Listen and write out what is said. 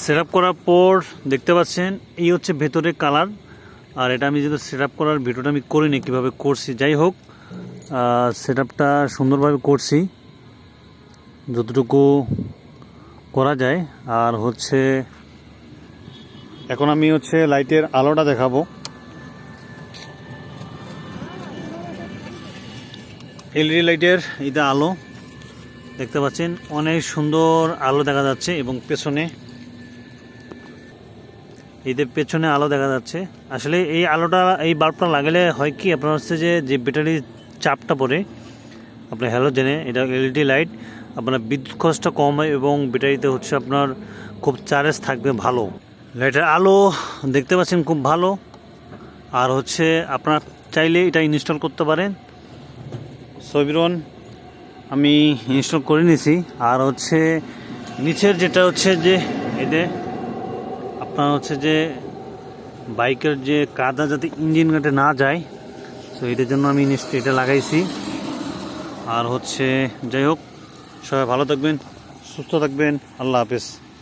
Set up করার পর দেখতে পাচ্ছেন, এই হচ্ছে ভেতরের কালার আর এটা আমি যেহেতু সেট করার ভিডিওটা আমি করিনি, কীভাবে করছি, যাই হোক সেট সুন্দরভাবে করছি। যতটুকু করা যায়। আর হচ্ছে, এখন আমি হচ্ছে লাইটের আলোটা দেখাবো। এলইডি লাইটের এটা আলো, দেখতে পাচ্ছেন, অনেক সুন্দর আলো দেখা যাচ্ছে এবং পেছনে এদের পেছনে আলো দেখা যাচ্ছে। আসলে এই আলোটা, এই বাল্বটা লাগালে হয় কি, আপনার হচ্ছে যে যে ব্যাটারির চাপটা পড়ে, আপনার হ্যালোজেনে এটা এলইডি লাইট আপনার বিদ্যুৎ খরচটা কম হয় এবং ব্যাটারিতে হচ্ছে আপনার খুব চার্জ থাকবে ভালো। লাইটের আলো দেখতে পাচ্ছেন খুব ভালো। আর হচ্ছে আপনার চাইলে এটা ইনস্টল করতে পারেন। সবিরন আমি ইনস্টল করে নিয়েছি আর হচ্ছে নিচের যেটা হচ্ছে যে এতে আপনার হচ্ছে যে বাইকের যে কাদা যাতে ইঞ্জিন গাটে না যায়, তো এটার জন্য আমি এটা লাগাইছি। আর হচ্ছে, যাই হোক, সবাই ভালো থাকবেন, সুস্থ থাকবেন, আল্লাহ হাফেজ।